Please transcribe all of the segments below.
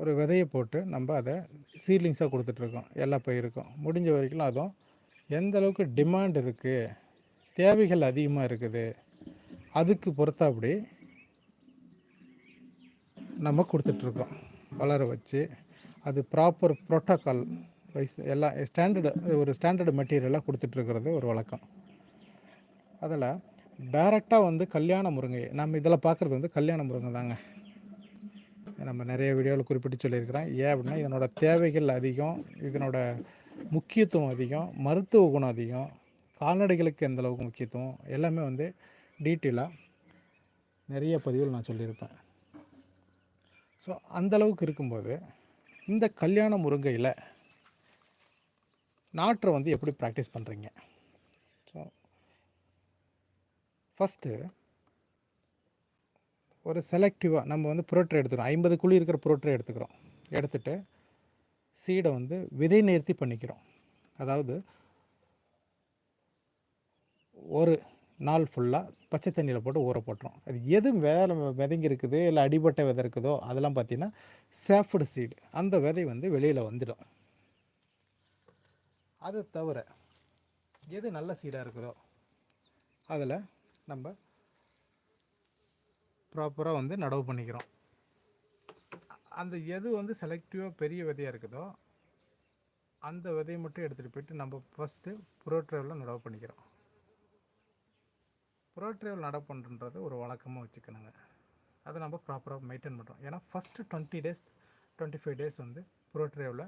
ஒரு விதையை போட்டு நம்ம அதை சீட்லிங்ஸாக கொடுத்துட்ருக்கோம். எல்லா பயிருக்கும். முடிஞ்ச வரைக்கும் அதுவும் எந்த அளவுக்கு டிமாண்ட் இருக்குது தேவைகள் அதிகமாக இருக்குது அதுக்கு பொறுத்தாப்படி நம்ம கொடுத்துட்ருக்கோம். வளர வச்சு அது ப்ராப்பர் ப்ரோட்டோக்கால் வைஸ் எல்லாம் ஸ்டாண்டர்டு ஒரு ஸ்டாண்டர்டு மெட்டீரியலாக கொடுத்துட்ருக்கிறது ஒரு வழக்கம். அதில் டைரெக்டாக வந்து கல்யாண முருங்கை நம்ம இதில் பார்க்குறது வந்து கல்யாண முருங்கை தாங்க. நம்ம நிறைய வீடியோவில் குறிப்பிட்டு சொல்லியிருக்கிறேன். ஏன் அப்படின்னா இதனோட தேவைகள் அதிகம் இதனோட முக்கியத்துவம் அதிகம் மருத்துவ குணம் அதிகம் கால்நடைகளுக்கு எந்த அளவுக்கு முக்கியத்துவம் எல்லாமே வந்து டீட்டெயிலாக நிறைய பதிவில் நான் சொல்லியிருப்பேன். ஸோ அந்தளவுக்கு இருக்கும்போது இந்த கல்யாண முருங்கையில் நாற்றை வந்து எப்படி ப்ராக்டிஸ் பண்ணுறீங்க ஸோ ஃபஸ்ட்டு ஒரு செலக்டிவாக நம்ம வந்து புரோட்டரை எடுத்துக்கிறோம். ஐம்பது குழி இருக்கிற புரோட்டரை எடுத்துக்கிறோம். எடுத்துகிட்டு சீடை வந்து விதை நேர்த்தி பண்ணிக்கிறோம். அதாவது ஒரு நாள் ஃபுல்லாக பச்சை தண்ணியில் போட்டு ஊற போட்டுரும் அது எது வேலை விதைங்க இருக்குது இல்லை அடிபட்ட விதை இருக்குதோ அதெல்லாம் பார்த்தீங்கன்னா சேஃப்டு சீடு அந்த விதை வந்து வெளியில் வந்துடும். அது தவிர எது நல்ல சீடாக இருக்குதோ அதில் நம்ம ப்ராப்பராக வந்து நடவு பண்ணிக்கிறோம். அந்த எது வந்து செலக்டிவாக பெரிய விதையாக இருக்குதோ அந்த விதையை மட்டும் எடுத்துகிட்டு போயிட்டு நம்ம ஃபஸ்ட்டு புரோட்ரேவில் நடவு பண்ணிக்கிறோம். புரோட்ரேவில் நடவு பண்ணுறது ஒரு வழக்கமாக வச்சுக்கணுங்க. அதை நம்ம ப்ராப்பராக மெயின்டைன் பண்ணுறோம் ஏன்னா first twenty days twenty five days வந்து புரோட்ரேவில்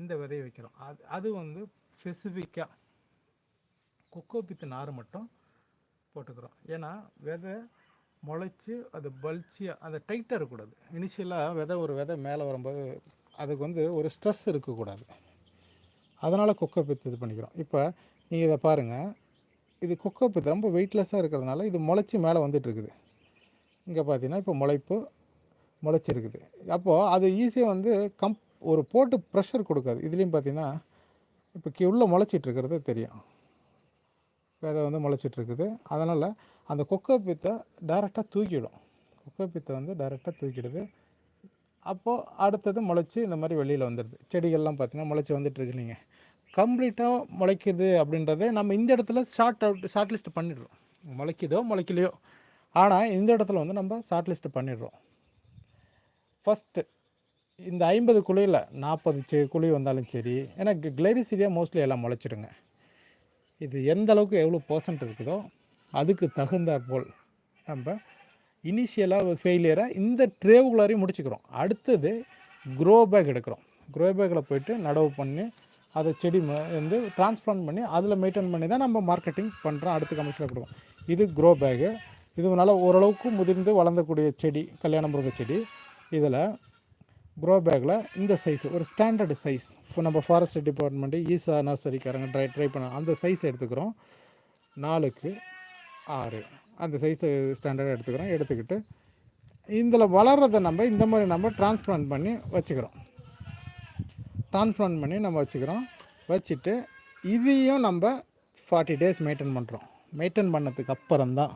இந்த விதையை வைக்கிறோம். அது அது வந்து ஸ்பெசிஃபிக்காக கொக்கோ பித்து நார் மட்டும் போட்டுக்கிறோம். ஏன்னா விதை முளைச்சி அது பல்ச்சியாக அதை டைட்டாக இருக்கக்கூடாது. இனிஷியலாக விதை ஒரு விதை மேலே வரும்போது அதுக்கு வந்து ஒரு ஸ்ட்ரெஸ் இருக்கக்கூடாது. அதனால் கொக்கோ பித்து இது பண்ணிக்கிறோம். இப்போ நீங்கள் இதை பாருங்கள் இது கொக்கோ பித்து ரொம்ப வெயிட்லெஸ்ஸாக இருக்கிறதுனால இது முளைச்சி மேலே வந்துட்டுருக்குது. இங்கே பார்த்தீங்கன்னா இப்போ முளைப்பு முளைச்சிருக்குது. அப்போது அது ஈஸியாக வந்து கம் ஒரு போட்டு ப்ரெஷர் கொடுக்காது. இதுலேயும் பார்த்தீங்கன்னா இப்போ உள்ளே முளைச்சிட்டு இருக்கிறது தெரியும். விதை வந்து முளைச்சிட்ருக்குது அதனால் அந்த கொக்கோ பித்தை டைரெக்டாக தூக்கிடும். கொக்கோ பித்தை வந்து டைரெக்டாக தூக்கிடுது. அப்போது அடுத்தது முளைச்சி இந்த மாதிரி வெளியில் வந்துடுது. செடிகள்லாம் பார்த்தீங்கன்னா முளைச்சி வந்துட்டுருக்கு நீங்கள் கம்ப்ளீட்டாக முளைக்குது அப்படின்றதே நம்ம இந்த இடத்துல ஷார்ட் அவுட் ஷார்ட் லிஸ்ட் பண்ணிடுறோம். முளைக்குதோ முளைக்கலையோ. ஆனால் இந்த இடத்துல வந்து நம்ம ஷார்ட் லிஸ்ட் பண்ணிடுறோம். ஃபஸ்ட்டு இந்த ஐம்பது குழியில் நாற்பது செ குழி வந்தாலும் சரி ஏன்னா கிளைரிசீரியா மோஸ்ட்லி எல்லாம் முளைச்சிடுங்க. இது எந்த அளவுக்கு எவ்வளோ பர்சன்ட் இருக்குதோ அதுக்கு தகுந்தாற் போல் நம்ம இனிஷியலாக ஃபெயிலியராக இந்த ட்ரேவுக்குள்ளாரையும் முடிச்சுக்கிறோம். அடுத்தது க்ரோ பேக் எடுக்கிறோம். க்ரோ பேக்கில் போயிட்டு நடவு பண்ணி அதை செடி ம- வந்து டிரான்ஸ்பிளான்ட் பண்ணி அதில் மெயின்டைன் பண்ணி தான் நம்ம மார்க்கெட்டிங் பண்ணுறோம் அடுத்த கமர்ஷியல் கொடுக்கும் இது க்ரோ பேகு இது நல்லா ஓரளவுக்கு முதிர்ந்து வளர்ந்தக்கூடிய செடி கல்யாண முருகை செடி. இதில் க்ரோ பேக்கில் இந்த சைஸ் ஒரு ஸ்டாண்டர்டு சைஸ் இப்போ நம்ம ஃபாரஸ்ட் டிபார்ட்மெண்ட்டு ஈசா நர்சரிக்காரங்க ட்ரை ட்ரை பண்ண அந்த சைஸ் எடுத்துக்கிறோம். நாலுக்கு ஆறு. அந்த சைஸு ஸ்டாண்டர்டாக எடுத்துக்கிறோம். எடுத்துக்கிட்டு இதில் வளர்றதை நம்ம இந்த மாதிரி நம்ம டிரான்ஸ்பிளான்ட் பண்ணி வச்சுக்கிறோம். டிரான்ஸ்பிளான்ட் பண்ணி நம்ம வச்சுக்கிறோம். வச்சுட்டு இதையும் நம்ம ஃபார்ட்டி டேஸ் மெயின்டைன் பண்ணுறோம் மெயின்டைன் பண்ணதுக்கு அப்புறம் தான்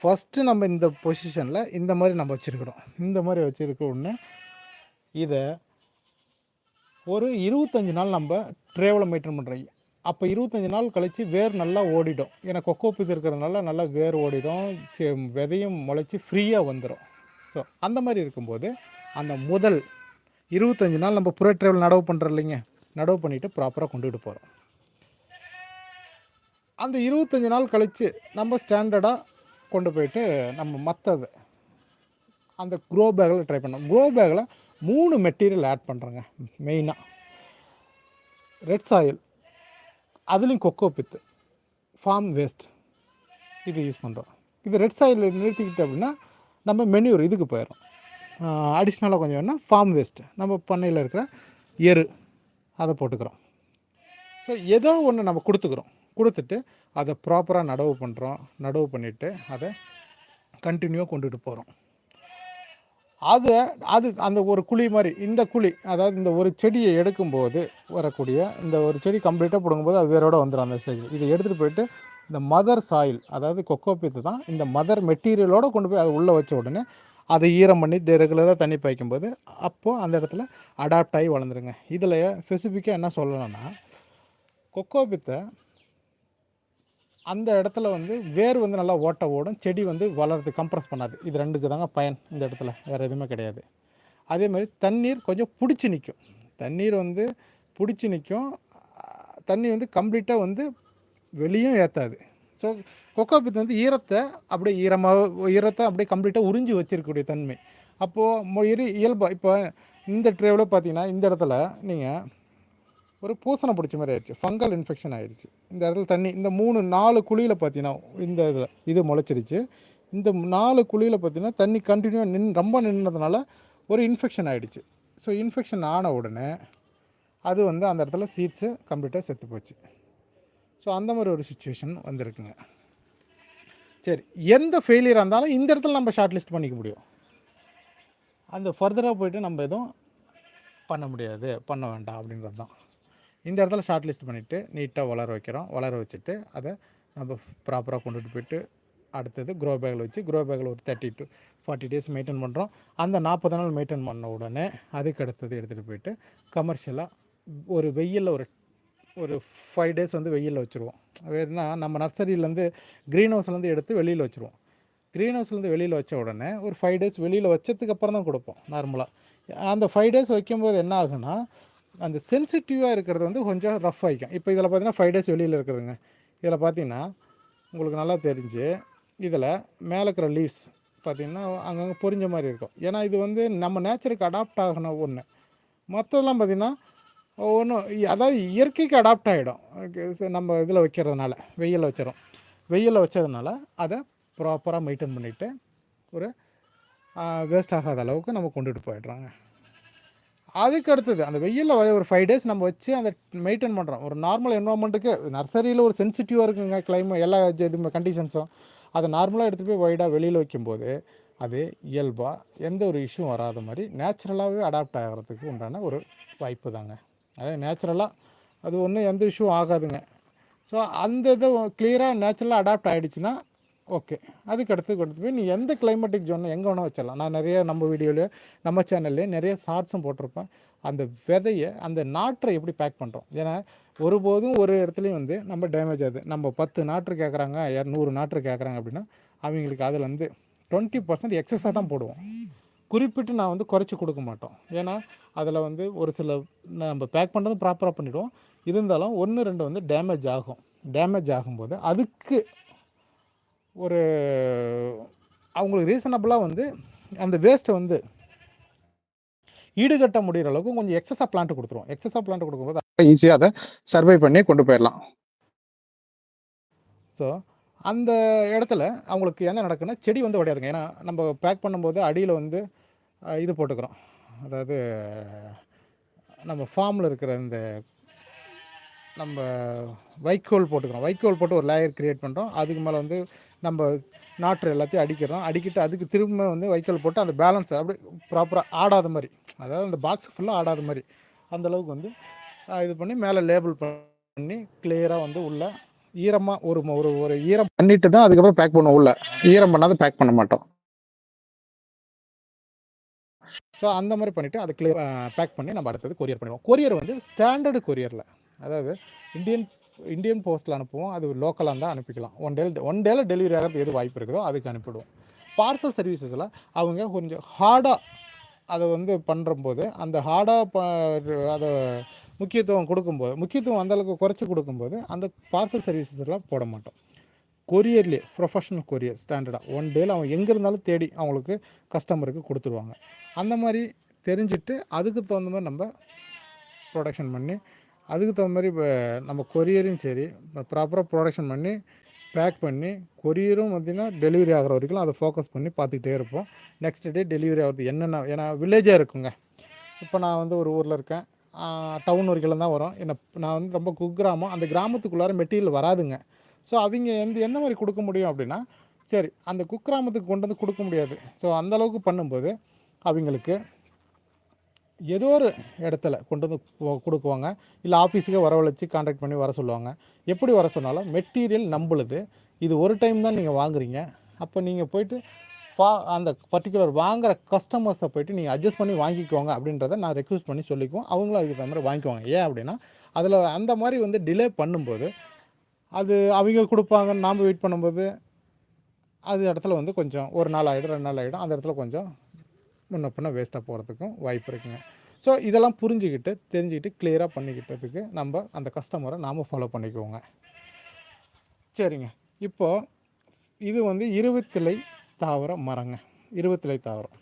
ஃபஸ்ட்டு நம்ம இந்த பொசிஷனில் இந்த மாதிரி நம்ம வச்சுருக்குறோம். இந்த மாதிரி வச்சுருக்க உடனே இதை ஒரு இருபத்தஞ்சி நாள் நம்ம ட்ரேவில் மெயின்டைன் பண்ணுறோம் அப்போ இருபத்தஞ்சி நாள் கழித்து வேர் நல்லா ஓடிடும். ஏன்னா கொக்கோ பித்து இருக்கிறதுனால நல்லா வேர் ஓடிடும். செ- விதையும் முளைச்சி ஃப்ரீயாக வந்துடும் ஸோ அந்த மாதிரி இருக்கும்போது அந்த முதல் இருபத்தஞ்சி நாள் நம்ம புற ட்ராவல் நடவு பண்ணுறோம் இல்லைங்க? நடவு பண்ணிவிட்டு ப்ராப்பராக கொண்டுகிட்டு போகிறோம் அந்த இருபத்தஞ்சி நாள் கழித்து நம்ம ஸ்டாண்டர்டாக கொண்டு போயிட்டு நம்ம மற்றது அந்த க்ரோ பேக்கில் ட்ரை பண்ணோம். க்ரோ பேக்கில் மூணு மெட்டீரியல் ஆட் பண்ணுறோங்க மெயினாக ரெட் சாயில் அதுலேயும் கொக்கோ பித்து ஃபார்ம் வேஸ்ட் இது யூஸ் பண்ணுறோம் இது ரெட் சாயில் நிறுத்திக்கிட்டு அப்படின்னா நம்ம மென்யூர் இதுக்கு போயிடும் அடிஷ்னலாக கொஞ்சம் வேணால் ஃபார்ம் வேஸ்ட்டு நம்ம பண்ணையில் இருக்கிற எரு அதை போட்டுக்கிறோம். ஸோ ஏதோ ஒன்று நம்ம கொடுத்துக்கிறோம். கொடுத்துட்டு அதை ப்ராப்பராக நடவு பண்ணுறோம் நடவு பண்ணிவிட்டு அதை கண்டினியூவாக கொண்டுட்டு போகிறோம் அது அது அந்த ஒரு குழி மாதிரி இந்த குழி அதாவது இந்த ஒரு செடியை எடுக்கும்போது வரக்கூடிய இந்த ஒரு செடி கம்ப்ளீட்டாக பிடுங்கும்போது அது வேரோட வந்துடும் அந்த ஸ்டேஜ் இதை எடுத்துகிட்டு போயிட்டு இந்த மதர் சாயில் அதாவது கொக்கோ பித்து தான் இந்த மதர் மெட்டீரியலோடு கொண்டு போய் அதை உள்ளே வச்ச உடனே அதை ஈரம் பண்ணி ரெகுலராக தண்ணி பாய்க்கும்போது அப்போது அந்த இடத்துல அடாப்ட் ஆகி வளர்ந்துருங்க. இதில் ஸ்பெசிஃபிக்காக என்ன சொல்லணும்னா கொக்கோ பித்தை அந்த இடத்துல வந்து வேர் வந்து நல்லா ஓட்ட ஓடும் செடி வந்து வளர்றது கம்ப்ரஸ் பண்ணாது. இது ரெண்டுக்கு தாங்க பயன் இந்த இடத்துல. வேறு எதுவுமே கிடையாது. அதே மாதிரி தண்ணீர் கொஞ்சம் பிடிச்சி நிற்கும் தண்ணீர் வந்து பிடிச்சி நிற்கும் தண்ணி வந்து கம்ப்ளீட்டாக வந்து வெளியும் ஏற்றாது ஸோ கொக்கோ பித் வந்து ஈரத்தை அப்படியே ஈரமாக ஈரத்தை அப்படியே கம்ப்ளீட்டாக உறிஞ்சி வச்சிருக்கக்கூடிய தன்மை. அப்போது இரு இயல்பாக இப்போ இந்த ட்ரேவில் பார்த்தீங்கன்னா இந்த இடத்துல நீங்கள் ஒரு பூசணை பிடிச்ச மாதிரி ஆயிடுச்சு. ஃபங்கல் இன்ஃபெக்ஷன் ஆயிடுச்சு. இந்த இடத்துல தண்ணி இந்த மூணு நாலு குழியில் பார்த்தீங்கன்னா இந்த இதில் இது முளைச்சிருச்சு. இந்த நாலு குழியில் பார்த்தீங்கன்னா தண்ணி கண்டினியூவாக நின் ரொம்ப நின்றதுனால ஒரு இன்ஃபெக்ஷன் ஆகிடுச்சு ஸோ இன்ஃபெக்ஷன் ஆன உடனே அது வந்து அந்த இடத்துல சீட்ஸு கம்ப்ளீட்டாக செத்து போச்சு. ஸோ அந்த மாதிரி ஒரு சுச்சுவேஷன் வந்திருக்குங்க. சரி எந்த ஃபெயிலியராக இருந்தாலும் இந்த இடத்துல நம்ம ஷார்ட் லிஸ்ட் பண்ணிக்க முடியும். அந்த ஃபர்தராக போயிட்டு நம்ம எதுவும் பண்ண முடியாது பண்ண வேண்டாம் அப்படின்றது தான் இந்த இடத்துல ஷார்ட் லிஸ்ட் பண்ணிவிட்டு நீட்டாக வளர வைக்கிறோம். வளர வச்சுட்டு அதை நம்ம ப்ராப்பராக கொண்டுட்டு போயிட்டு அடுத்தது க்ரோ பேக்கில் வச்சு க்ரோ பேக்கில் ஒரு thirty to forty days maintain பண்ணுறோம் அந்த நாற்பது நாள் மெயின்டைன் பண்ண உடனே அதுக்கு அடுத்தது எடுத்துகிட்டு போயிட்டு கமர்ஷியலாக ஒரு வெயிலில் ஒரு ஒரு ஃபைவ் டேஸ் வந்து வெயிலில் வச்சுருவோம். வேறுனா நம்ம நர்சரியிலேருந்து க்ரீன் ஹவுஸ்லேருந்து எடுத்து வெளியில் வச்சுருவோம். க்ரீன் ஹவுஸ்லேருந்து வெளியில் வச்ச உடனே ஒரு ஃபைவ் டேஸ் வெளியில் வச்சதுக்கு அப்புறம் தான் கொடுப்போம் நார்மலாக அந்த ஃபைவ் டேஸ் வைக்கும்போது என்ன ஆகுனா அந்த சென்சிட்டிவாக இருக்கிறது வந்து கொஞ்சம் ரஃப் ஆகிக்கும் இப்போ இதில் பார்த்தீங்கன்னா ஃபைவ் டேஸ் வெளியில் இருக்குதுங்க. இதில் பார்த்தீங்கன்னா உங்களுக்கு நல்லா தெரிஞ்சு இதில் மேலே இருக்கிற லீவ்ஸ் பார்த்திங்கன்னா அங்கங்கே பொறிஞ்ச மாதிரி இருக்கும். ஏன்னா இது வந்து நம்ம நேச்சருக்கு அடாப்ட் ஆகணும் ஒன்று மற்றதெல்லாம் பார்த்திங்கன்னா ஒன்றும் அதாவது இயற்கைக்கு அடாப்ட் ஆகிடும் நம்ம இதில் வைக்கிறதுனால வெயிலில் வச்சிடும் வெயிலில் வச்சதுனால அதை ப்ராப்பராக மெயின்டைன் பண்ணிவிட்டு ஒரு வேஸ்ட் ஆகாத அளவுக்கு நம்ம கொண்டுட்டு போயிடுறாங்க. அதுக்கு அடுத்தது அந்த வெயிலில் ஒரு ஃபைவ் டேஸ் நம்ம வச்சு அந்த மெயின்டைன் பண்ணுறோம் ஒரு நார்மல் என்வரான்மெண்ட்டுக்கு நர்சரியில் ஒரு சென்சிட்டிவாக இருக்குங்க கிளைமேட் எல்லா இது கண்டிஷன்ஸும் அதை நார்மலாக எடுத்துகிட்டு போய் ஒய்டாக வெளியில் வைக்கும்போது அது இயல்பாக எந்த ஒரு இஷ்யூ வராத மாதிரி நேச்சுரலாகவே அடாப்ட் ஆகிறதுக்கு உண்டான ஒரு வாய்ப்பு தாங்க. அதாவது நேச்சுரலாக அது ஒன்றும் எந்த இஷ்யூ ஆகாதுங்க. ஸோ அந்த இதை கிளியராக நேச்சுரலாக அடாப்ட் ஆகிடுச்சுன்னா ஓகே அதுக்கு அடுத்து கொண்டு போய் நீ எந்த கிளைமேட்டிக் ஜோனில் எங்கே வேணால் வச்சிடலாம். நான் நிறைய நம்ம வீடியோவில் நம்ம சேனல்லே நிறைய ஷார்ட்ஸும் போட்டிருப்பேன். அந்த விதையை அந்த நாற்றை எப்படி பேக் பண்ணுறோம் ஏன்னா ஒருபோதும் ஒரு இடத்துலையும் வந்து நம்ம டேமேஜ் ஆகுது. நம்ம பத்து நாற்று கேட்குறாங்க இரநூறு நாற்று கேட்குறாங்க அப்படின்னா அவங்களுக்கு அதில் வந்து டுவெண்ட்டி பர்சன்ட் எக்ஸஸாக தான் போடுவோம். குறிப்பிட்டு நான் வந்து குறைச்சி கொடுக்க மாட்டோம். ஏன்னா அதில் வந்து ஒரு சில நம்ம பேக் பண்ணுறது ப்ராப்பராக பண்ணிவிடுவோம் இருந்தாலும் ஒன்று ரெண்டு வந்து டேமேஜ் ஆகும். டேமேஜ் ஆகும்போது அதுக்கு ஒரு அவங்களுக்கு ரீசனபிளாக வந்து அந்த வேஸ்ட்டை வந்து ஈடுகட்ட முடிகிற அளவுக்கு கொஞ்சம் எக்ஸஸாக பிளான்ட் கொடுத்துருவோம் எக்ஸஸாக பிளான்ட் கொடுக்கும்போது ஈஸியாக அதை சர்வை பண்ணி கொண்டு போயிடலாம். ஸோ அந்த இடத்துல அவங்களுக்கு என்ன நடக்குன்னா செடி வந்து உடையாதுங்க. ஏன்னா நம்ம பேக் பண்ணும்போது அடியில் வந்து இது போட்டுக்கிறோம். அதாவது நம்ம ஃபார்மில் இருக்கிற இந்த நம்ம வைக்கோல் போட்டுக்கிறோம். வைக்கோல் போட்டு ஒரு லேயர் க்ரியேட் பண்ணுறோம் அதுக்கு மேலே வந்து நம்ம நாற்று எல்லாத்தையும் அடிக்கிறோம். அடிக்கிட்டு அதுக்கு திரும்ப வந்து வைக்கல் போட்டு அந்த பேலன்ஸ் அப்படி ப்ராப்பராக ஆடாத மாதிரி. அதாவது அந்த பாக்ஸ் ஃபுல்லாக ஆடாத மாதிரி. அந்தளவுக்கு வந்து இது பண்ணி மேலே லேபிள் பண்ணி கிளியராக வந்து உள்ள ஈரமாக ஒரு ஒரு ஒரு ஈரம் பண்ணிட்டு தான் அதுக்கப்புறம் பேக் பண்ணுவோம் உள்ள. ஈரம் பண்ணாத பேக் பண்ண மாட்டோம். ஸோ அந்த மாதிரி பண்ணிவிட்டு அது கிளியர் பேக் பண்ணி நம்ம அடுத்தது கொரியர் பண்ணிடுவோம். கொரியர் வந்து ஸ்டாண்டர்டு கொரியரில் அதாவது இந்தியன் இந்தியன் போஸ்ட்டில் அனுப்புவோம். அது லோக்கலாக இருந்தால் அனுப்பிக்கலாம். ஒன் டே ஒன் டேல டெலிவரி ஆகிறது எது வாய்ப்பு இருக்குதோ அதுக்கு அனுப்பிவிடுவோம் பார்சல் சர்வீசஸில் அவங்க கொஞ்சம் ஹார்டாக அதை வந்து பண்ணுறம்போது அந்த ஹார்டாக ப அதை முக்கியத்துவம் கொடுக்கும்போது முக்கியத்துவம் அந்தளவுக்கு குறைச்சி கொடுக்கும்போது அந்த பார்சல் சர்வீசஸ்லாம் போட மாட்டோம். கொரியர்லேயே ப்ரொஃபஷனல் கொரியர் ஸ்டாண்டர்டாக ஒன் டேயில் அவங்க எங்கே இருந்தாலும் தேடி அவங்களுக்கு கஸ்டமருக்கு கொடுத்துருவாங்க அந்த மாதிரி தெரிஞ்சுட்டு அதுக்கு தகுந்த மாதிரி நம்ம ப்ரொடக்ஷன் பண்ணி அதுக்கு தகுந்த மாதிரி இப்போ நம்ம கொரியரும் சரி ப்ராப்பராக ப்ரொடக்ஷன் பண்ணி பேக் பண்ணி கொரியரும் பார்த்திங்கன்னா டெலிவரி ஆகிற வரைக்கும் அதை ஃபோக்கஸ் பண்ணி பார்த்துக்கிட்டே இருப்போம். நெக்ஸ்ட் டே டெலிவரி ஆகிறது என்னென்ன ஏன்னா வில்லேஜாக இருக்குங்க. இப்போ நான் வந்து ஒரு ஊரில் இருக்கேன். டவுன் வரைக்கும் தான் வரும். என்ன நான் வந்து ரொம்ப குக்கிராமம். அந்த கிராமத்துக்குள்ளார மெட்டீரியல் வராதுங்க. ஸோ அவங்க எந்த எந்த மாதிரி கொடுக்க முடியும் அப்படின்னா சரி அந்த குக்கிராமத்துக்கு கொண்டு வந்து கொடுக்க முடியாது. ஸோ அந்தளவுக்கு பண்ணும்போது அவங்களுக்கு ஏதோ ஒரு இடத்துல கொண்டு வந்து கொடுக்குவாங்க. இல்லை ஆஃபீஸுக்கே வரவழைச்சி கான்டாக்ட் பண்ணி வர சொல்லுவாங்க. எப்படி வர சொன்னாலும் மெட்டீரியல் நம்பளுது. இது ஒரு டைம் தான் நீங்கள் வாங்குறீங்க. அப்போ நீங்கள் போயிட்டு ஃபா அந்த பர்டிகுலர் வாங்குற கஸ்டமர்ஸை போயிட்டு நீங்கள் அட்ஜஸ்ட் பண்ணி வாங்கிக்குவாங்க அப்படின்றத நான் ரெக்வஸ்ட் பண்ணி சொல்லிக்குவோம். அவங்களும் அதுக்கு தகுந்த மாதிரி வாங்கிக்குவாங்க. ஏன் அப்படின்னா அதில் அந்த மாதிரி வந்து டிலே பண்ணும்போது அது அவங்க கொடுப்பாங்க. நாம் வெயிட் பண்ணும்போது அது இடத்துல வந்து கொஞ்சம் ஒரு நாள் ஆகிடும் ரெண்டு நாள் ஆகிடும் அந்த இடத்துல கொஞ்சம் முன்ன பின்ன வேஸ்ட்டாக போகிறதுக்கும் வாய்ப்பு இருக்குங்க. ஸோ இதெல்லாம் புரிஞ்சுக்கிட்டு தெரிஞ்சுக்கிட்டு கிளியராக பண்ணிக்கிட்டதுக்கு நம்ம அந்த கஸ்டமரை நாம் ஃபாலோ பண்ணிக்குவோங்க. சரிங்க. இப்போது இது வந்து இருபத்திலை தாவர மரங்க. இருபத்திலை தாவரம்.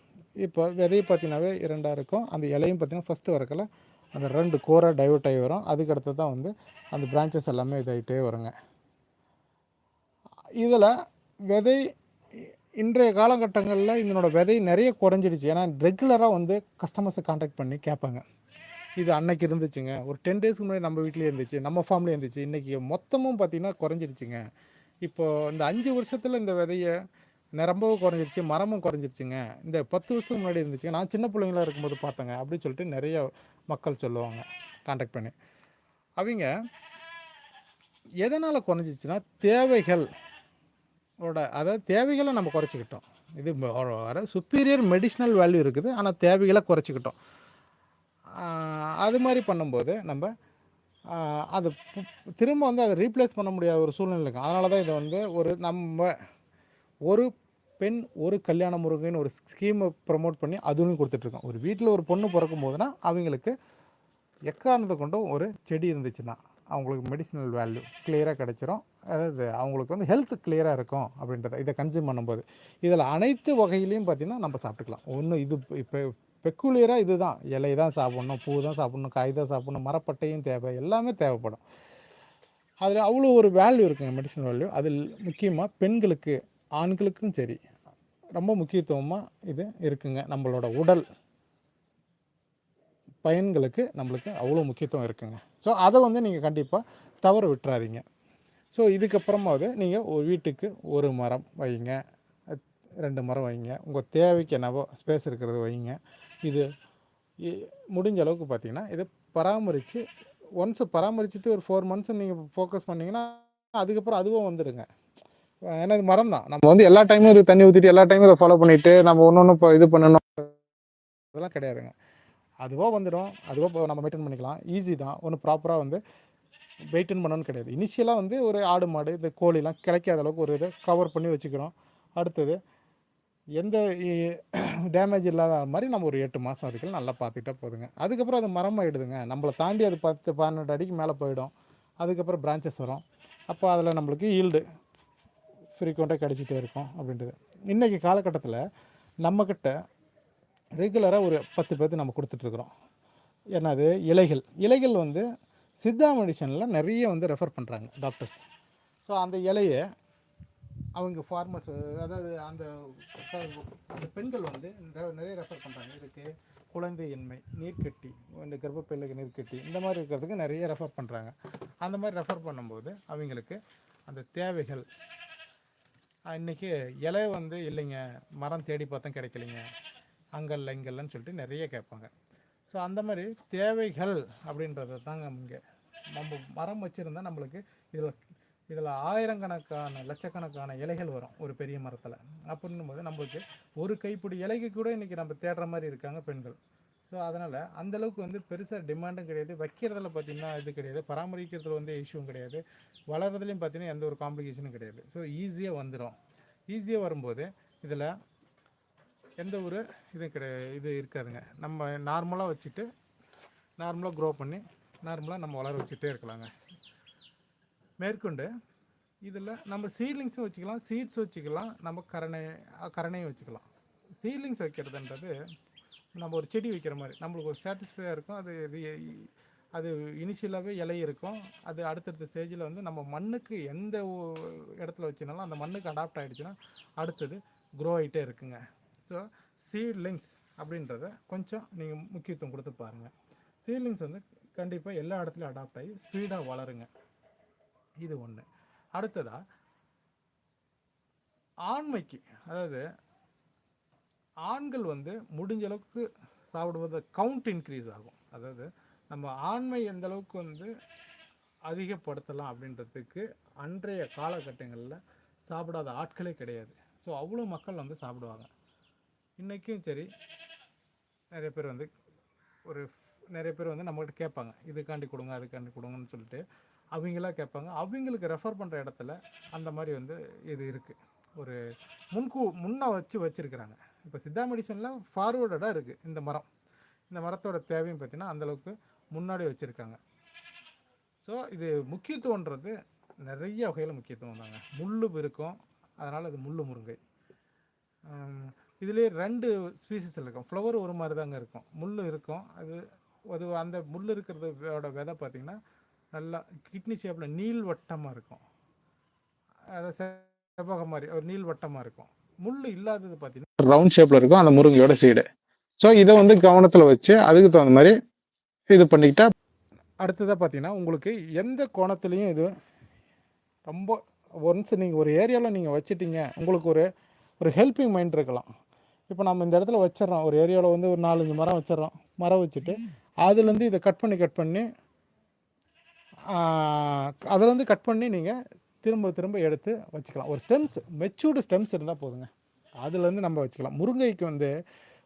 இப்போ விதையை பார்த்தீங்கன்னாவே இரண்டாக இருக்கும். அந்த இலையும் பார்த்தீங்கன்னா ஃபஸ்ட்டு வரக்கில் அந்த ரெண்டு கோராக டைவர்ட் ஆகி வரும். அதுக்கடுத்து தான் வந்து அந்த பிரான்ச்சஸ் எல்லாமே இதாகிட்டே வருங்க. இதில் விதை இன்றைய காலகட்டங்களில் இதனோட விதை நிறைய குறைஞ்சிடுச்சு. ஏன்னா ரெகுலராக வந்து கஸ்டமர்ஸை காண்டாக்ட் பண்ணி கேட்பாங்க. இது அன்னைக்கு இருந்துச்சுங்க. ஒரு டென் டேஸ்க்கு முன்னாடி நம்ம வீட்லேயே இருந்துச்சு நம்ம ஃபார்ம்லேயே இருந்துச்சு. இன்றைக்கி மொத்தமும் பார்த்திங்கன்னா குறைஞ்சிடுச்சுங்க. இப்போது இந்த அஞ்சு வருஷத்தில் இந்த விதையை நிரம்பவும் குறைஞ்சிருச்சு மரமும் குறைஞ்சிருச்சுங்க இந்த பத்து வருஷத்துக்கு முன்னாடி இருந்துச்சுங்க. நான் சின்ன பிள்ளைங்களா இருக்கும்போது பார்த்தேங்க. அப்படின்னு சொல்லிட்டு நிறைய மக்கள் சொல்லுவாங்க காண்டாக்ட் பண்ணி. அவங்க எதனால் குறைஞ்சிச்சுன்னா தேவைகள். ஓட அதாவது தேவைகளை நம்ம குறைச்சிக்கிட்டோம். இது வர சுப்பீரியர் மெடிஷ்னல் வேல்யூ இருக்குது ஆனால் தேவைகளை குறைச்சிக்கிட்டோம். அது மாதிரி பண்ணும்போது நம்ம அது திரும்ப வந்து அதை ரீப்ளேஸ் பண்ண முடியாத ஒரு சூழ்நிலை இருக்கும். அதனால தான் இதை வந்து ஒரு நம்ம ஒரு பெண் ஒரு கல்யாண முருகைன்னு ஒரு ஸ்கீமை ப்ரமோட் பண்ணி அதுவும் கொடுத்துட்ருக்கோம் ஒரு வீட்டில் ஒரு பொண்ணு பிறக்கும் போதுனா அவங்களுக்கு எக்காரணத்தை கொண்டும் ஒரு செடி இருந்துச்சுன்னா அவங்களுக்கு மெடிசினல் வேல்யூ கிளியராக கிடச்சிரும். அதாவது அவங்களுக்கு வந்து ஹெல்த் கிளியராக இருக்கும் அப்படின்றத இதை கன்சியூம் பண்ணும்போது. இதில் அனைத்து வகையிலையும் பார்த்திங்கன்னா நம்ம சாப்பிட்டுக்கலாம். ஒன்று இது இப்போ பெக்குலியராக இதுதான். இலை தான் சாப்பிட்ணும் பூ தான் சாப்பிட்ணும் காய் தான் சாப்பிட்ணும் மரப்பட்டையும் தேவை எல்லாமே தேவைப்படும். அதில் அவ்வளோ ஒரு வேல்யூ இருக்குங்க மெடிசன் வேல்யூ அதில் முக்கியமாக பெண்களுக்கு ஆண்களுக்கும் சரி ரொம்ப முக்கியத்துவமாக இது இருக்குங்க நம்மளோட உடல். பயன்களுக்கு நம்மளுக்கு அவ்வளோ முக்கியத்துவம் இருக்குங்க. ஸோ அதை வந்து நீங்கள் கண்டிப்பாக தவற விட்டுறாதீங்க. ஸோ இதுக்கப்புறமாவது நீங்கள் ஒரு வீட்டுக்கு ஒரு மரம் வைங்க. ரெண்டு மரம் வைங்க. உங்கள் தேவைக்கு என்னவோ ஸ்பேஸ் இருக்கிறது வைங்க. இது முடிஞ்ச அளவுக்கு பார்த்தீங்கன்னா இதை பராமரித்து ஒன்ஸ் பராமரிச்சுட்டு ஒரு ஃபோர் மந்த்ஸ் நீங்கள் ஃபோக்கஸ் பண்ணிங்கன்னா அதுக்கப்புறம் அதுவும் வந்துடுங்க. ஏன்னா இது மரம் தான். நம்ம வந்து எல்லா டைமும் இது தண்ணி ஊற்றிட்டு எல்லா டைமும் இதை ஃபாலோ பண்ணிவிட்டு நம்ம ஒன்று ஒன்று இப்போ இது பண்ணணும். அதெல்லாம் கிடையாதுங்க. அதுவாக வந்துடும் அதுவாக இப்போ நம்ம மெயின்டைன் பண்ணிக்கலாம். ஈஸி தான். ஒன்றும் ப்ராப்பராக வந்து மெயின்டைன் பண்ணணும்னு கிடையாது. இனிஷியலாக வந்து ஒரு ஆடு மாடு இந்த கோழிலாம் கிடைக்காத அளவுக்கு ஒரு இதை கவர் பண்ணி வச்சுக்கிறோம். அடுத்தது எந்த டேமேஜ் இல்லாத மாதிரி நம்ம ஒரு எட்டு மாதம் வரைக்கும் நல்லா பார்த்துக்கிட்டா போதுங்க. அதுக்கப்புறம் அது மரமாயிடுதுங்க நம்மளை தாண்டி அது பத்து பன்னெண்டு அடிக்கு மேலே போயிடும். அதுக்கப்புறம் பிரான்ச்சஸ் வரும். அப்போ அதில் நம்மளுக்கு ஈல்டு ஃப்ரீக்வெண்ட்டாக கிடச்சிட்டே இருக்கும் அப்படின்றது. இன்றைக்கி காலகட்டத்தில் நம்மக்கிட்ட ரெகுலராக ஒரு பத்து பேர்த்து நம்ம கொடுத்துட்ருக்குறோம். என்னது? இலைகள். இலைகள் வந்து சித்தா மெடிசனில் நிறைய வந்து ரெஃபர் பண்ணுறாங்க டாக்டர்ஸ் ஸோ அந்த இலையை அவங்க ஃபார்மர்ஸ் அதாவது அந்த அந்த பெண்கள் வந்து நிறைய- நிறைய ரெஃபர் பண்ணுறாங்க இதுக்கு குழந்தையின்மை நீர்க்கட்டி இந்த கர்ப்பப்பையிலுக்கு நீர்க்கட்டி இந்த மாதிரி இருக்கிறதுக்கு நிறைய ரெஃபர் பண்ணுறாங்க அந்த மாதிரி ரெஃபர் பண்ணும்போது அவங்களுக்கு அந்த தேவைகள் இன்றைக்கி இன்னைக்கு இலை வந்து இல்லைங்க மரம் தேடி பார்த்தா கிடைக்கலைங்க. அங்கல்ல இங்கல்லன்னு சொல்லிட்டு நிறைய கேட்பாங்க. ஸோ அந்த மாதிரி தேவைகள் அப்படின்றத தாங்க இங்கே நம்ம மரம் வச்சுருந்தா நம்மளுக்கு இதில் இதில் ஆயிரக்கணக்கான லட்சக்கணக்கான இலைகள் வரும் ஒரு பெரிய மரத்தில். அப்படின்னும் போது நம்மளுக்கு ஒரு கைப்பிடி இலைக்கு கூட இன்றைக்கி நம்ம தேடுற மாதிரி இருக்காங்க பெண்கள். ஸோ அதனால் அந்தளவுக்கு வந்து பெருசாக டிமாண்டும் கிடையாது. வைக்கிறதுல பார்த்திங்கன்னா இது கிடையாது. பராமரிக்கிறதுல வந்து இஷ்யூவும் கிடையாது. வளர்கிறதுலையும் பார்த்தீங்கன்னா எந்த ஒரு காம்ப்ளிகேஷனும் கிடையாது. ஸோ ஈஸியாக வந்துடும் ஈஸியாக வரும்போது இதில் எந்த ஒரு இதுவும் கிடையாது இது இருக்காதுங்க. நம்ம நார்மலாக வச்சுட்டு நார்மலாக க்ரோ பண்ணி நார்மலாக நம்ம வளர வச்சுட்டே இருக்கலாங்க. மேற்கொண்டு இதில் நம்ம சீட்லிங்ஸும் வச்சுக்கலாம் சீட்ஸ் வச்சுக்கலாம் நம்ம கரணை கரணையும் வச்சுக்கலாம். சீட்லிங்ஸ் வைக்கிறதுன்றது நம்ம ஒரு செடி வைக்கிற மாதிரி நம்மளுக்கு ஒரு சாட்டிஸ்ஃபையாக இருக்கும். அது அது இனிஷியலாகவே இலை இருக்கும். அது அடுத்தடுத்த ஸ்டேஜில் வந்து நம்ம மண்ணுக்கு எந்த இடத்துல வச்சுனாலும் அந்த மண்ணுக்கு அடாப்ட் ஆகிடுச்சுன்னா அடுத்தது க்ரோ ஆகிட்டே இருக்குங்க. ஸோ சீட்லிங்ஸ் அப்படின்றத கொஞ்சம் நீங்கள் முக்கியத்துவம் கொடுத்து பாருங்கள் சீட்லிங்ஸ் வந்து கண்டிப்பாக எல்லா இடத்துலையும் அடாப்ட் ஆகி ஸ்பீடாக வளருங்க. இது ஒன்று அடுத்ததாக ஆண்மைக்கு அதாவது ஆண்கள் வந்து முடிஞ்ச அளவுக்கு சாப்பிடுவது கவுண்ட் இன்க்ரீஸ் ஆகும். அதாவது நம்ம ஆண்மை எந்த அளவுக்கு வந்து அதிகப்படுத்தலாம் அப்படின்றதுக்கு அன்றைய காலகட்டங்களில் சாப்பிடாத ஆட்களே கிடையாது. ஸோ அவ்வளோ மக்கள் வந்து சாப்பிடுவாங்க. இன்றைக்கும் சரி நிறைய பேர் வந்து ஒரு நிறைய பேர் வந்து நம்மகிட்ட கேட்பாங்க இதுக்காண்டி கொடுங்க அதுக்காண்டி கொடுங்கன்னு சொல்லிட்டு அவங்களா கேட்பாங்க. அவங்களுக்கு ரெஃபர் பண்ணுற இடத்துல அந்த மாதிரி வந்து இது இருக்குது ஒரு முன்கூ முன்னே வச்சு வச்சுருக்கிறாங்க. இப்போ சித்தா மெடிசனில் ஃபார்வேர்டடாக இருக்குது இந்த மரம். இந்த மரத்தோட தேவையும் பார்த்தீங்கன்னா அந்தளவுக்கு முன்னாடி வச்சுருக்காங்க. ஸோ இது முக்கியத்துவன்றது நிறைய வகையில் முக்கியத்துவம் தாங்க. முள்ளு இருக்கும் அதனால் அது முள் முருங்கை. இதுலேயே ரெண்டு ஸ்பீசிஸ் இருக்கும். ஃப்ளவர் ஒரு மாதிரி தாங்க இருக்கும். முள் இருக்கும். அது அது அந்த முள் இருக்கிறதோட விதை பார்த்திங்கன்னா நல்லா கிட்னி ஷேப்பில் நீள்வட்டமாக இருக்கும். அதை செவ்வகம் மாதிரி ஒரு நீள்வட்டமாக இருக்கும். முள் இல்லாதது பார்த்தீங்கன்னா ரவுண்ட் ஷேப்பில் இருக்கும். அந்த முருங்கையோட சீடு ஸோ இதை வந்து கவனத்தில் வச்சு அதுக்கு தகுந்த மாதிரி இது பண்ணிக்கிட்டா அடுத்ததாக பார்த்தீங்கன்னா உங்களுக்கு எந்த கோணத்துலேயும் இது ரொம்ப ஒன்ஸ் நீங்கள் ஒரு ஏரியாவில் நீங்கள் வச்சிட்டீங்க உங்களுக்கு ஒரு ஒரு ஹெல்பிங் மைண்ட் இருக்கலாம். இப்போ நம்ம இந்த இடத்துல வச்சிடறோம். ஒரு ஏரியாவில் வந்து ஒரு நாலஞ்சு மரம் வச்சிடறோம். மரம் வச்சுட்டு அதுலேருந்து இதை கட் பண்ணி கட் பண்ணி அதுலேருந்து கட் பண்ணி நீங்கள் திரும்ப திரும்ப எடுத்து வச்சுக்கலாம். ஒரு ஸ்டெம்ஸ் மெச்சூர்டு ஸ்டெம்ஸ் இருந்தால் போதுங்க. அதுலேருந்து நம்ம வச்சுக்கலாம். முருங்கைக்கு வந்து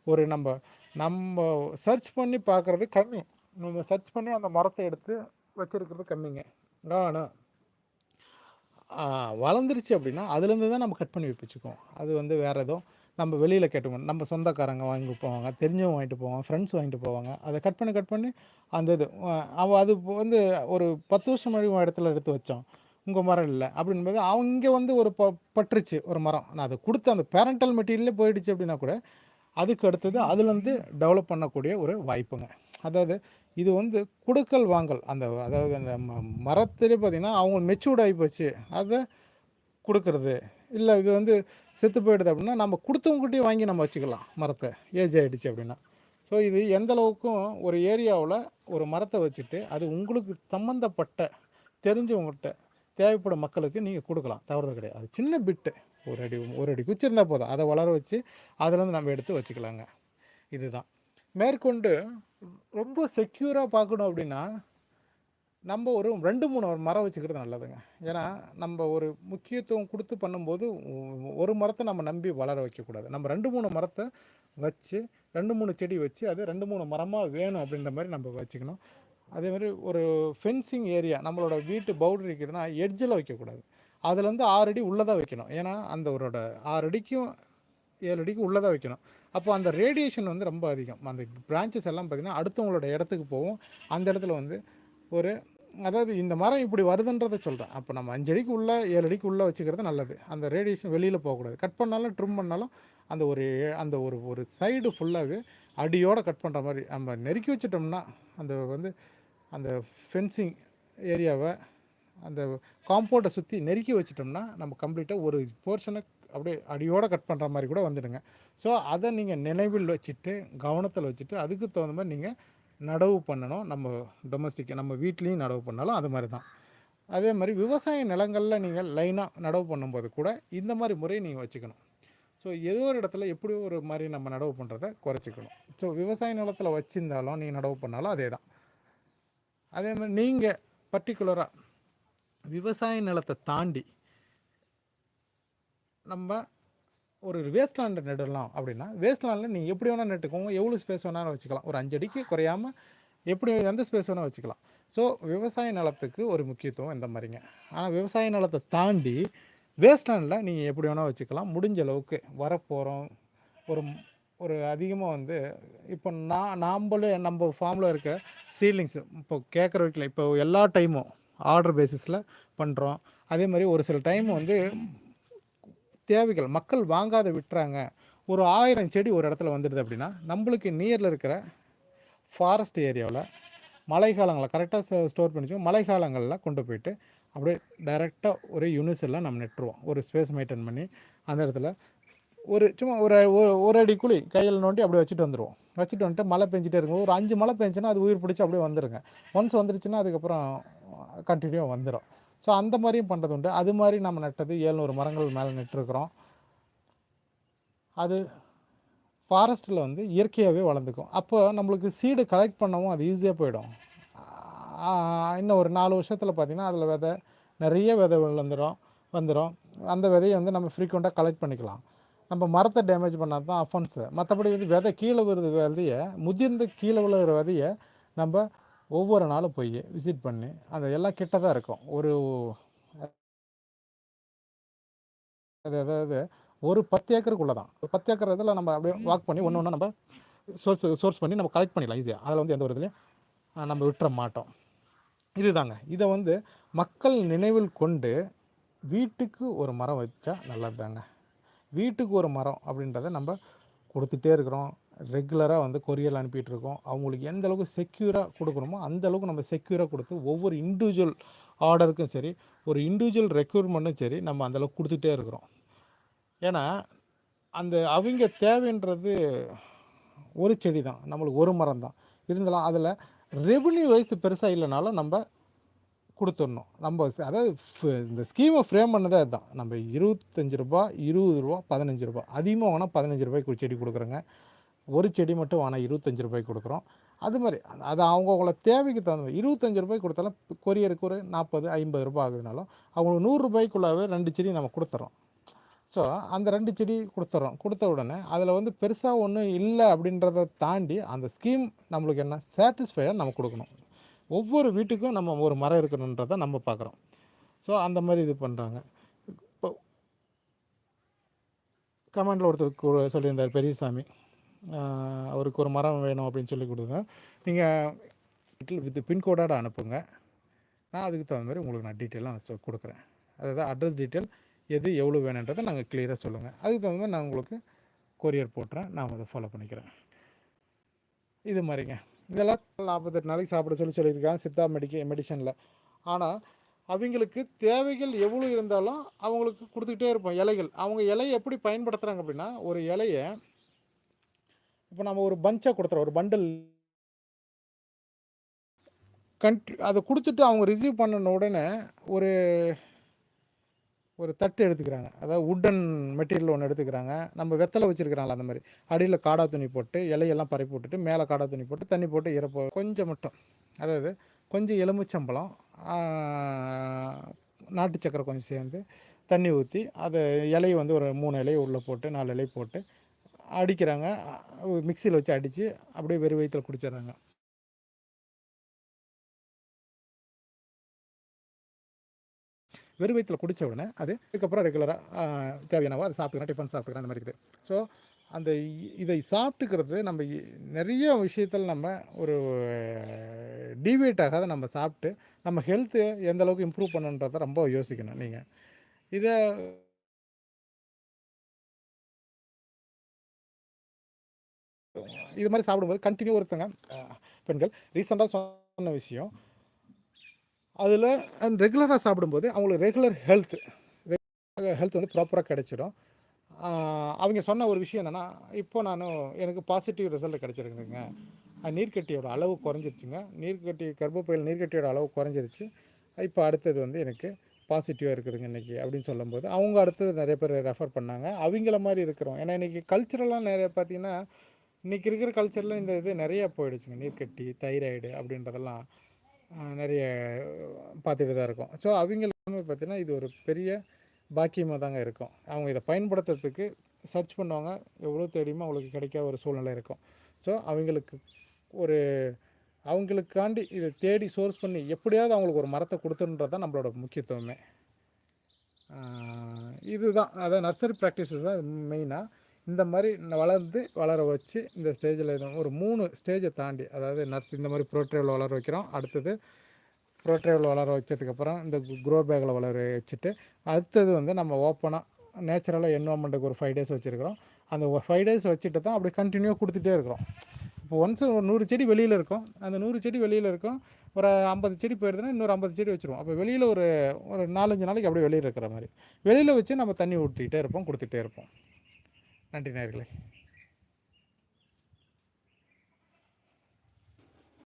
ஒரு நம்ம நம்ம சர்ச் பண்ணி பார்க்குறது கம்மி. நம்ம சர்ச் பண்ணி அந்த மரத்தை எடுத்து வச்சுருக்கிறது கம்மிங்க. ஆனால் வளர்ந்துருச்சு அப்படின்னா அதுலேருந்து தான் நம்ம கட் பண்ணி வச்சுக்குவோம் அது வந்து வேறு எதுவும் நம்ம வெளியில் கேட்டுக்கணும் நம்ம சொந்தக்காரங்க வாங்கி போவாங்க தெரிஞ்சவங்க வாங்கிட்டு போவாங்க ஃப்ரெண்ட்ஸ் வாங்கிட்டு போவாங்க. அதை கட் பண்ணி கட் பண்ணி அந்த இது அவ அது வந்து ஒரு பத்து வருஷம் முன்னாடி இடத்துல எடுத்து வச்சோம் உங்கள் மரம் இல்லை. அப்படின்போது அவங்க வந்து ஒரு ப பட்டுருச்சு ஒரு மரம். நான் அதை கொடுத்த அந்த பேரண்டல் மெட்டீரியலே போயிடுச்சு அப்படின்னா கூட அதுக்கு அடுத்தது அதுலேருந்து டெவலப் பண்ணக்கூடிய ஒரு வாய்ப்புங்க. அதாவது இது வந்து கொடுக்கல் வாங்கல். அந்த அதாவது நம்ம மரத்திலே பார்த்திங்கன்னா அவங்க மெச்சூர்ட் ஆகி போச்சு. அதை கொடுக்கறது இல்லை இது வந்து செத்து போயிடுது அப்படின்னா நம்ம கொடுத்தவங்ககிட்டயும் வாங்கி நம்ம வச்சுக்கலாம் மரத்தை. ஏஜ் ஆகிடுச்சு அப்படின்னா. ஸோ இது எந்த அளவுக்கும் ஒரு ஏரியாவில் ஒரு மரத்தை வச்சுட்டு அது உங்களுக்கு சம்மந்தப்பட்ட தெரிஞ்சவங்கள்ட்ட தேவைப்படும் மக்களுக்கு நீங்கள் கொடுக்கலாம். தவறுதல் கிடையாது. அது சின்ன பிட்டு. ஒரு அடி ஒரு அடி குச்சி இருந்தால் போதும். அதை வளர வச்சு அதிலேருந்து நம்ம எடுத்து வச்சுக்கலாங்க. இதுதான். மேற்கொண்டு ரொம்ப செக்யூராக பார்க்கணும் அப்படின்னா நம்ம ஒரு ரெண்டு மூணு மரம் வச்சுக்கிறது நல்லதுங்க. ஏன்னா நம்ம ஒரு முக்கியத்துவம் கொடுத்து பண்ணும்போது ஒரு மரத்தை நம்ம நம்பி வளர வைக்கக்கூடாது. நம்ம ரெண்டு மூணு மரத்தை வச்சு ரெண்டு மூணு செடி வச்சு அது ரெண்டு மூணு மரமாக வேணும் அப்படின்ற மாதிரி நம்ம வச்சுக்கணும். அதே மாதிரி ஒரு ஃபென்சிங் ஏரியா நம்மளோட வீட்டு பவுண்டரி இருக்குதுன்னா எட்ஜில் வைக்கக்கூடாது. அதுலேருந்து ஆறு அடி உள்ளதாக வைக்கணும். ஏன்னா அந்த ஒரு ஆறு அடிக்கும் ஏழு அடிக்கு உள்ளதாக வைக்கணும். அப்போ அந்த ரேடியேஷன் வந்து ரொம்ப அதிகம். அந்த பிரான்ச்சஸ் எல்லாம் பார்த்திங்கன்னா அடுத்தவங்களோட இடத்துக்கு போகும். அந்த இடத்துல வந்து ஒரு அதாவது இந்த மரம் இப்படி வருதுன்றதை சொல்கிறேன் அப்போ நம்ம அஞ்சடிக்கு உள்ளே ஏழு அடிக்கு உள்ளே வச்சுக்கிறது நல்லது. அந்த ரேடியேஷன் வெளியில் போகக்கூடாது. கட் பண்ணாலும் ட்ரிம் பண்ணாலும் அந்த ஒரு அந்த ஒரு ஒரு சைடு ஃபுல்லாக அடியோடு கட் பண்ணுற மாதிரி. நம்ம நெருக்கி வச்சிட்டோம்னா அந்த வந்து அந்த ஃபென்சிங் ஏரியாவை அந்த காம்பவுண்டை சுற்றி நெருக்கி வச்சிட்டோம்னா நம்ம கம்ப்ளீட்டாக ஒரு போர்ஷனை அப்படியே அடியோடு கட் பண்ணுற மாதிரி கூட வந்துடுங்க. ஸோ அதை நீங்கள் நினைவில் வச்சுட்டு கவனத்தில் வச்சுட்டு அதுக்கு தகுந்த மாதிரி நீங்கள் நடவு பண்ணணும். நம்ம டொமஸ்டிக் நம்ம வீட்லேயும் நடவு பண்ணாலும் அது மாதிரி தான் அதே மாதிரி விவசாய நிலங்களில் நீங்கள் லைனாக நடவு பண்ணும்போது கூட இந்த மாதிரி முறையை நீங்கள் வச்சுக்கணும். ஸோ ஏதோ ஒரு இடத்துல எப்படி ஒரு மாதிரி நம்ம நடவு பண்ணுறத குறைச்சிக்கணும். ஸோ விவசாய நிலத்தில் வச்சிருந்தாலும் நீங்கள் நடவு பண்ணாலும் அதே தான் அதே மாதிரி நீங்கள் பர்டிகுலராக விவசாய நிலத்தை தாண்டி நம்ம ஒரு வேஸ்ட் லேண்டை நடலாம் அப்படின்னா வேஸ்ட் லேண்டில் நீங்கள் எப்படி வேணால் நட்டுக்கோங்க எவ்வளோ ஸ்பேஸ் வேணாலும் வச்சுக்கலாம். ஒரு அஞ்சு அடிக்கு குறையாமல் எப்படி எந்த ஸ்பேஸ் வேணால் வச்சுக்கலாம். ஸோ விவசாய நிலத்துக்கு ஒரு முக்கியத்துவம் இந்த மாதிரிங்க. ஆனால் விவசாய நிலத்தை தாண்டி வேஸ்ட் லேண்டில் நீங்கள் எப்படி வேணால் வச்சுக்கலாம். முடிஞ்ச அளவுக்கு வரப்போகிறோம் ஒரு ஒரு அதிகமாக வந்து இப்போ நான் நாம்பளே நம்ம ஃபார்மில் இருக்க சீலிங்ஸ் இப்போ கேட்குற வீட்டில் இப்போ எல்லா டைமும் ஆர்டர் பேசிஸில் பண்ணுறோம் அதே மாதிரி ஒரு சில டைம் வந்து தேவைகள் மக்கள் வாங்காத விட்டுறாங்க ஒரு ஆயிரம் செடி ஒரு இடத்துல வந்துடுது அப்படின்னா நம்மளுக்கு நியரில் இருக்கிற ஃபாரஸ்ட் ஏரியாவில் மழைக்காலங்களில் கரெக்டாக ஸ்டோர் பண்ணிச்சோம் மழைக்காலங்களில் கொண்டு போயிட்டு அப்படியே டைரெக்டாக ஒரு யூனிசெல்லாம் நம்ம நெட்டுருவோம். ஒரு ஸ்பேஸ் மெயின்டைன் பண்ணி அந்த இடத்துல ஒரு சும்மா ஒரு ஒரு ஒரு அடி குழி கையில் நோண்டி அப்படியே வச்சுட்டு வந்துடுவோம் வச்சுட்டு வந்துட்டு மழை பெஞ்சிட்டே இருக்கும் ஒரு அஞ்சு மழை பெஞ்சுன்னா அது உயிர் பிடிச்சி அப்படியே வந்துடுங்க ஒன்ஸ் வந்துருச்சுன்னா அதுக்கப்புறம் கண்டினியூவாக வந்துடும் ஸோ அந்த மாதிரியும் பண்ணுறது உண்டு அது மாதிரி நம்ம நட்டது ஏழ்நூறு மரங்கள் மேலே நட்டுருக்குறோம். அது ஃபாரஸ்ட்டில் வந்து இயற்கையாகவே வளர்ந்துக்கும். அப்போ நம்மளுக்கு சீடு கலெக்ட் பண்ணவும் அது ஈஸியாக போயிடும். இன்னும் ஒரு நாலு வருஷத்தில் பார்த்திங்கன்னா அதில் விதை நிறைய விதை விழுந்துடும் வந்துடும் அந்த விதையை வந்து நம்ம ஃப்ரீக்வெண்ட்டாக கலெக்ட் பண்ணிக்கலாம். நம்ம மரத்தை டேமேஜ் பண்ணால் தான் அஃபன்ஸு மற்றபடி வந்து விதை கீழே விழுது விதையை முதிர்ந்து கீழே விழுகிற விதையை நம்ம ஒவ்வொரு நாளும் போய் விசிட் பண்ணி அந்த எல்லாம் கிட்ட தான் இருக்கும். ஒரு அது அதாவது ஒரு பத்து ஏக்கருக்குள்ளே தான். ஒரு பத்து ஏக்கர் இதில் நம்ம அப்படியே வாக் பண்ணி ஒன்று ஒன்று நம்ம சோர்ஸ் சோர்ஸ் பண்ணி நம்ம கலெக்ட் பண்ணிடலாம் ஈஸியாக அதில் வந்து எந்த ஒரு இதுலையும் நம்ம விட்டுற மாட்டோம். இதுதாங்க. இதை வந்து மக்கள் நினைவில் கொண்டு வீட்டுக்கு ஒரு மரம் வச்சா நல்லதுதாங்க. வீட்டுக்கு ஒரு மரம் அப்படின்றத நம்ம கொடுத்துட்டே இருக்கிறோம். ரெகுலராக வந்து கொரியர் அனுப்பிட்டு இருக்கோம் அவங்களுக்கு எந்த அளவுக்கு செக்யூராக கொடுக்கணுமோ அந்த அளவுக்கு நம்ம செக்யூராக கொடுத்து ஒவ்வொரு இண்டிவிஜுவல் ஆர்டருக்கும் சரி ஒரு இண்டிவிஜுவல் ரெக்யூர்மெண்ட்டும் சரி நம்ம அந்தளவுக்கு கொடுத்துட்டே இருக்கிறோம். ஏன்னா அந்த அவங்க தேவைன்றது ஒரு செடி தான் நம்மளுக்கு ஒரு மரம் தான் இருந்தாலும் அதில் ரெவன்யூ வைஸ் பெருசாக இல்லைனாலும் நம்ம கொடுத்துடணும். நம்ம அதாவது இந்த ஸ்கீமை ஃப்ரேம் பண்ணதே அதுதான். நம்ம இருபத்தஞ்சி ரூபா இருபது ரூபா பதினஞ்சு ரூபா அதிகமாக வாங்கினா பதினஞ்சு ரூபாய்க்கு ஒரு செடி கொடுக்குறோங்க. ஒரு செடி மட்டும் ஆனால் இருபத்தஞ்சி ரூபாய்க்கு கொடுக்குறோம். அது மாதிரி அது- அவங்கவுங்கள தேவைக்கு தகுந்த மாதிரி இருபத்தஞ்சி ரூபாய்க்கு கொடுத்தாலும் கொரியருக்கு ஒரு நாற்பது ஐம்பது ரூபாய் ஆகுதுனாலும் அவங்களுக்கு நூறுரூபாய்க்குள்ளாவே ரெண்டு செடி நம்ம கொடுத்துறோம். ஸோ அந்த ரெண்டு செடி கொடுத்துறோம். கொடுத்த உடனே அதில் வந்து பெருசாக ஒன்றும் இல்லை அப்படின்றத தாண்டி அந்த ஸ்கீம் நம்மளுக்கு என்ன? சாட்டிஸ்ஃபைடாக நம்ம கொடுக்கணும். ஒவ்வொரு வீட்டுக்கும் நம்ம ஒரு மரம் இருக்கணுன்றதை நம்ம பார்க்குறோம். ஸோ அந்த மாதிரி இது பண்ணுறாங்க இப்போ கமெண்டில் ஒருத்தர் சொல்லியிருந்தார் பெரியசாமி. அவருக்கு ஒரு மரம் வேணும் அப்படின்னு சொல்லி கொடுத்தேன். நீங்கள் வித் பின்கோடோட அனுப்புங்க. நான் அதுக்கு தகுந்த மாதிரி உங்களுக்கு நான் டீட்டெயிலாக சொ கொடுக்குறேன். அதாவது அட்ரஸ் டீட்டெயில் எது எவ்வளோ வேணுன்றதை நாங்கள் கிளியராக சொல்லுங்கள் அதுக்கு தகுந்த மாதிரி நான் உங்களுக்கு கொரியர் போட்டுறேன். நான் அதை ஃபாலோ பண்ணிக்கிறேன். இது மாதிரிங்க. இதெல்லாம் நாற்பத்தெட்டு நாளைக்கு சாப்பிட சொல்லி சொல்லியிருக்காங்க. சித்தா மெடிக்க மெடிசனில் ஆனால் அவங்களுக்கு தேவைகள் எவ்வளோ இருந்தாலும் அவங்களுக்கு கொடுத்துக்கிட்டே இருப்போம். இலைகள். அவங்க இலையை எப்படி பயன்படுத்துகிறாங்க அப்படின்னா ஒரு இலையை இப்போ நம்ம ஒரு பஞ்சாக கொடுத்துறோம் ஒரு பண்டில் கண்ட் அதை கொடுத்துட்டு அவங்க ரிசீவ் பண்ணின உடனே ஒரு ஒரு தட்டு எடுத்துக்கிறாங்க. அதாவது உட்டன் மெட்டீரியல் ஒன்று எடுத்துக்கிறாங்க. நம்ம வெத்தலை வச்சுருக்கிறாங்களா அந்த மாதிரி. அடியில் காடா துணி போட்டு இலையெல்லாம் பரப்பி விட்டுட்டு மேலே காடா துணி போட்டு தண்ணி போட்டு இறப்போ கொஞ்சம் மட்டும். அதாவது கொஞ்சம் எலுமிச்சம்பழம் நாட்டு சக்கரை கொஞ்சம் சேர்ந்து தண்ணி ஊற்றி அதை இலையை வந்து ஒரு மூணு இலையை உள்ளே போட்டு நாலு இலையை போட்டு அடிக்கிறாங்க. மிக்சியில் வச்சு அடித்து அப்படியே வெறும் வயிற்றில் குடிச்சிடுறாங்க. வெறும் வயிற்றில் குடித்த உடனே அது அதுக்கப்புறம் ரெகுலராக தேவையானவோ அதை சாப்பிட்டுக்கிறேன் டிஃபன் சாப்பிட்டுக்கிறேன் அந்த மாதிரி இருக்குது. ஸோ அந்த இதை சாப்பிட்டுக்கிறது நம்ம நிறைய விஷயத்தில் நம்ம ஒரு டிவியேட் ஆகாத நம்ம சாப்பிட்டு நம்ம ஹெல்த்து எந்த அளவுக்கு இம்ப்ரூவ் பண்ணுன்றதை ரொம்ப யோசிக்கணும் நீங்கள் இதை இது மாதிரி சாப்பிடும்போது கண்டினியூ ஒருத்தங்க பெண்கள். ரீசெண்டாக சொன்ன விஷயம் அதில் ரெகுலராக சாப்பிடும்போது அவங்களுக்கு ரெகுலர் ஹெல்த் ஹெல்த் வந்து ப்ராப்பராக கிடச்சிடும். அவங்க சொன்ன ஒரு விஷயம் என்னென்னா இப்போ நான் எனக்கு பாசிட்டிவ் ரிசல்ட் கிடச்சிருக்குதுங்க. நீர்க்கட்டியோட அளவு குறைஞ்சிருச்சுங்க. நீர்க்கட்டி கர்ப்பப்பையில் நீர்க்கட்டியோட அளவு குறைஞ்சிருச்சு. இப்போ அடுத்தது வந்து எனக்கு பாசிட்டிவாக இருக்குதுங்க இன்றைக்கி அப்படின்னு சொல்லும்போது அவங்க அடுத்தது நிறைய பேர் ரெஃபர் பண்ணாங்க. அவங்கள மாதிரி இருக்கிறோம். ஏன்னா இன்றைக்கி கல்ச்சுரலாக நிறைய பார்த்தீங்கன்னா இன்றைக்கி இருக்கிற கல்ச்சரில் இந்த இது நிறைய போயிடுச்சுங்க. நீர்க்கட்டி தைராய்டு அப்படின்றதெல்லாம் நிறைய பார்த்துட்டு தான் இருக்கும். ஸோ அவங்களுமே பார்த்திங்கன்னா இது ஒரு பெரிய பாக்கியமாக தாங்க இருக்கும். அவங்க இதை பயன்படுத்துறதுக்கு சர்ச் பண்ணுவாங்க. எவ்வளோ தேடியுமோ அவங்களுக்கு கிடைக்காத ஒரு சூழ்நிலை இருக்கும். ஸோ அவங்களுக்கு ஒரு அவங்களுக்காண்டி இதை தேடி சோர்ஸ் பண்ணி எப்படியாவது அவங்களுக்கு ஒரு மரத்தை கொடுத்துன்றது தான் நம்மளோட முக்கியத்துவமே. இதுதான். அதான் நர்சரி ப்ராக்டிஸஸ் தான் மெயினாக இந்த மாதிரி வளர்ந்து வளர வச்சு இந்த ஸ்டேஜில் ஒரு மூணு ஸ்டேஜை தாண்டி அதாவது நர்ஸ் இந்த மாதிரி ப்ரோட்ரேவில் வளர வைக்கிறோம். அடுத்தது ப்ரோட்ரேவில் வளர வச்சதுக்கப்புறம் இந்த க்ரோ பேக்கில் வளர வச்சுட்டு அடுத்தது வந்து நம்ம ஓப்பனாக நேச்சுரலாக என்வாமெண்ட்டுக்கு ஒரு ஃபைவ் டேஸ் வச்சுருக்கிறோம். அந்த ஃபைவ் டேஸ் வச்சுட்டு தான் அப்படி கண்டினியூவாக கொடுத்துட்டே இருக்கிறோம். இப்போ ஒன்ஸ் ஒரு நூறு செடி வெளியில் இருக்கும். அந்த நூறு செடி வெளியில் இருக்கும். ஒரு ஐம்பது செடி போயிருதுன்னா இன்னொரு ஐம்பது செடி வச்சுருவோம். அப்போ வெளியில் ஒரு ஒரு நாலஞ்சு நாளைக்கு அப்படியே வெளியில் இருக்கிற மாதிரி வெளியில் வச்சு நம்ம தண்ணி ஊற்றிக்கிட்டே இருப்போம் கொடுத்துட்டே இருப்போம். நன்றி நேயர்களே